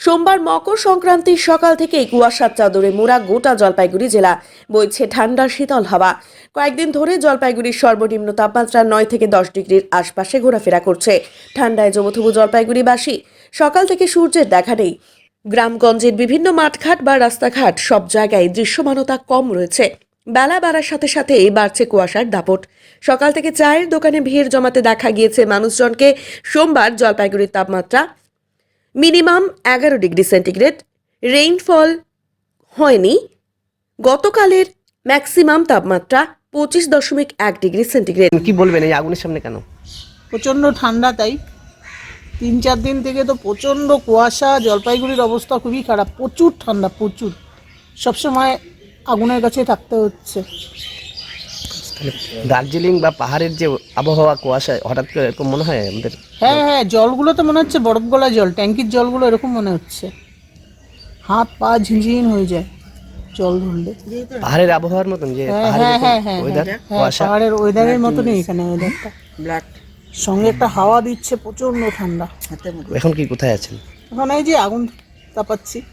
সোমবার মকর সংক্রান্তির সকাল থেকেই কুয়াশার চাদরে মোড়া গোটা জলপাইগুড়ি জেলা বইছে ঠান্ডা শীতল হাওয়া। কয়েকদিন ধরে জলপাইগুড়ির সর্বনিম্ন তাপমাত্রা নয় থেকে দশ ডিগ্রির আশপাশে ঘোরাফেরা করছে। ঠান্ডায় জমথুবু জলপাইগুড়িবাসী। সকাল থেকে সূর্যের দেখা নেই। গ্রামগঞ্জের বিভিন্ন মাঠঘাট বা রাস্তাঘাট সব জায়গায় দৃশ্যমানতা কম রয়েছে। বেলা বাড়ার সাথে সাথে এই বাড়ছে কুয়াশার দাপট। সকাল থেকে চায়ের দোকানে ভিড় জমাতে দেখা গিয়েছে মানুষজনকে। সোমবার জলপাইগুড়ির তাপমাত্রা মিনিমাম এগারো ডিগ্রি সেন্টিগ্রেড। রেইনফল হয়নি। গতকালের ম্যাক্সিমাম তাপমাত্রা পঁচিশ দশমিক এক ডিগ্রি সেন্টিগ্রেড। কি বলবেন এই আগুনের সামনে কেন? প্রচণ্ড ঠান্ডা তাই। তিন চার দিন থেকে তো প্রচণ্ড কুয়াশা জলপাইগুড়ির অবস্থা খুবই খারাপ। প্রচুর ঠান্ডা প্রচুর। সবসময় আগুনের কাছে থাকতে হচ্ছে। দার্জিলিং বা পাহাড়ের যে আবহাওয়া কুয়াশা হঠাৎ করে এরকম মনে হয় আমাদের? হ্যাঁ হ্যাঁ জলগুলো তো মনে হচ্ছে বরফ গলা জল ট্যাঙ্কির জলগুলো এরকম মনে হচ্ছে। হাত পা ঝিনঝিন হয়ে যায় জল ধরলে। পাহাড়ের আবহাওয়ার মতন যে হ্যাঁ পাহাড়ের হ্যাঁ হ্যাঁ হ্যাঁ ওয়েদার হ্যাঁ, কুয়াশা। পাহাড়ের ওয়েদারের মতনই এখানে ওয়েদারটা সঙ্গে একটা হাওয়া দিচ্ছে প্রচণ্ড ঠান্ডা। এখন কি কোথায় আছেন? এখন এই যে আগুন তাপাচ্ছি।